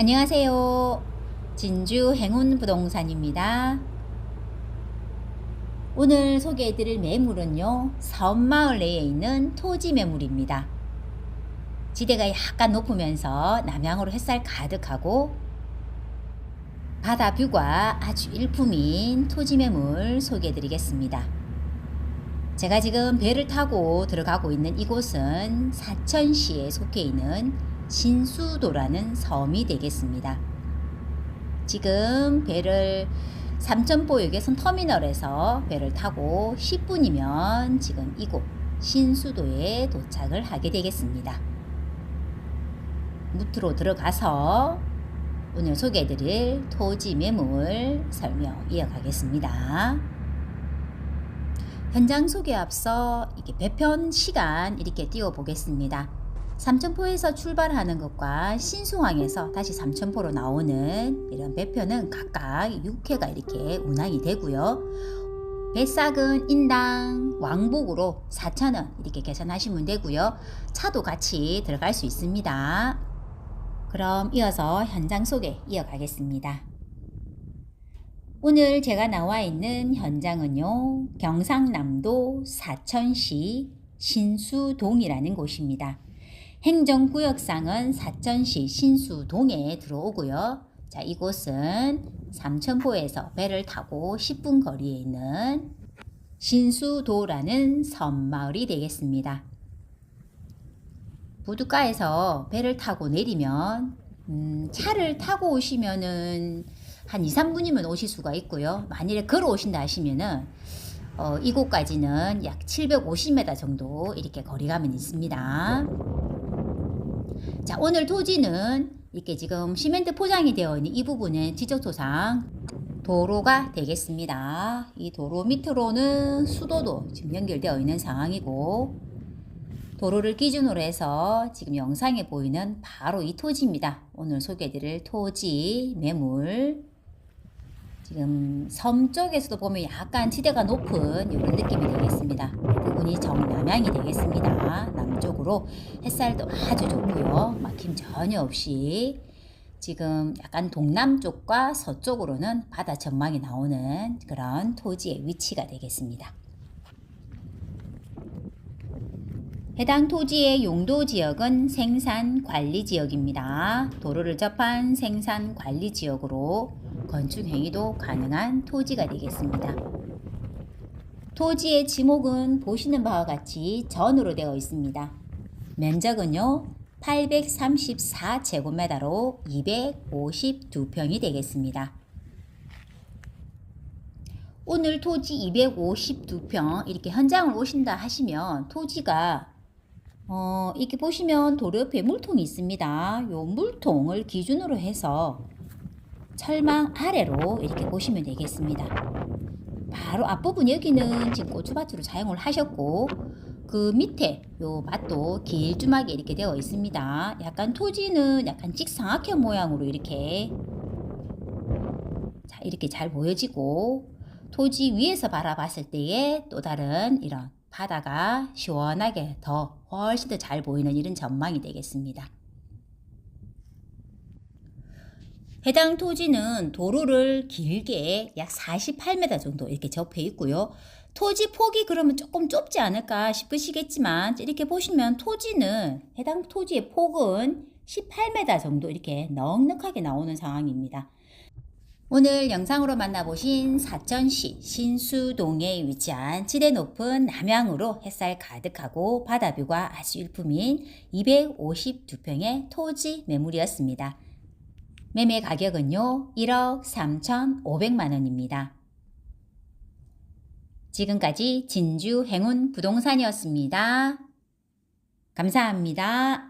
안녕하세요. 진주 행운 부동산입니다. 오늘 소개해드릴 매물은요, 섬마을 내에 있는 토지 매물입니다. 지대가 약간 높으면서 남향으로 햇살 가득하고 바다 뷰가 아주 일품인 토지 매물 소개해드리겠습니다. 제가 지금 배를 타고 들어가고 있는 이곳은 사천시에 속해 있는 신수도라는 섬이 되겠습니다. 지금 배를 삼천포역에선 터미널에서 배를 타고 10분이면 지금 이곳 신수도에 도착을 하게 되겠습니다. 무트로 들어가서 오늘 소개해드릴 토지 매물 설명 이어가겠습니다. 현장 소개 앞서 이렇게 배편 시간 이렇게 띄워 보겠습니다. 삼천포에서 출발하는 것과 신수항에서 다시 삼천포로 나오는 이런 배편은 각각 6회가 이렇게 운항이 되고요. 배싹은 인당 왕복으로 4,000원 이렇게 계산하시면 되고요. 차도 같이 들어갈 수 있습니다. 그럼 이어서 현장 소개 이어가겠습니다. 오늘 제가 나와 있는 현장은요, 경상남도 사천시 신수동이라는 곳입니다. 행정구역상은 사천시 신수동에 들어오고요. 자, 이곳은 삼천포에서 배를 타고 10분 거리에 있는 신수도라는 섬마을이 되겠습니다. 부두가에서 배를 타고 내리면 음, 차를 타고 오시면은 한 2, 3분이면 오실 수가 있고요. 만일에 걸어 오신다 하시면은 어, 이곳까지는 약 750m 정도 이렇게 거리감은 있습니다. 자, 오늘 토지는 이렇게 지금 시멘트 포장이 되어 있는 이 부분은 지적토상 도로가 되겠습니다. 이 도로 밑으로는 수도도 지금 연결되어 있는 상황이고 도로를 기준으로 해서 지금 영상에 보이는 바로 이 토지입니다. 오늘 소개해드릴 토지 매물 지금 섬 쪽에서도 보면 약간 지대가 높은 이런 느낌이 되겠습니다. 부분이 정남향이 되겠습니다. 남쪽으로 햇살도 아주 좋고요. 막힘 전혀 없이 지금 약간 동남쪽과 서쪽으로는 바다 전망이 나오는 그런 토지의 위치가 되겠습니다. 해당 토지의 용도 지역은 생산 관리 지역입니다. 도로를 접한 생산 관리 지역으로 건축 행위도 가능한 토지가 되겠습니다. 토지의 지목은 보시는 바와 같이 전으로 되어 있습니다. 면적은요, 834제곱미터로 252평이 되겠습니다. 오늘 토지 252평 이렇게 현장을 오신다 하시면 토지가 어, 이렇게 보시면 도로 옆에 물통이 있습니다. 요 물통을 기준으로 해서 철망 아래로 이렇게 보시면 되겠습니다. 바로 앞부분 여기는 지금 고추밭으로 사용을 하셨고 그 밑에 요 밭도 길주막에 이렇게 되어 있습니다. 약간 토지는 약간 직사각형 모양으로 이렇게 자 이렇게 잘 보여지고 토지 위에서 바라봤을 때의 또 다른 이런 바다가 시원하게 더 훨씬 더 잘 보이는 이런 전망이 되겠습니다. 해당 토지는 도로를 길게 약 48m 정도 이렇게 접해 있고요. 토지 폭이 그러면 조금 좁지 않을까 싶으시겠지만 이렇게 보시면 토지는 해당 토지의 폭은 18m 정도 이렇게 넉넉하게 나오는 상황입니다. 오늘 영상으로 만나보신 사천시 신수동에 위치한 지대 높은 남향으로 햇살 가득하고 바다뷰가 아주 일품인 252평의 토지 매물이었습니다. 매매 가격은요, 1억 3,500만 원입니다. 지금까지 진주 행운 부동산이었습니다. 감사합니다.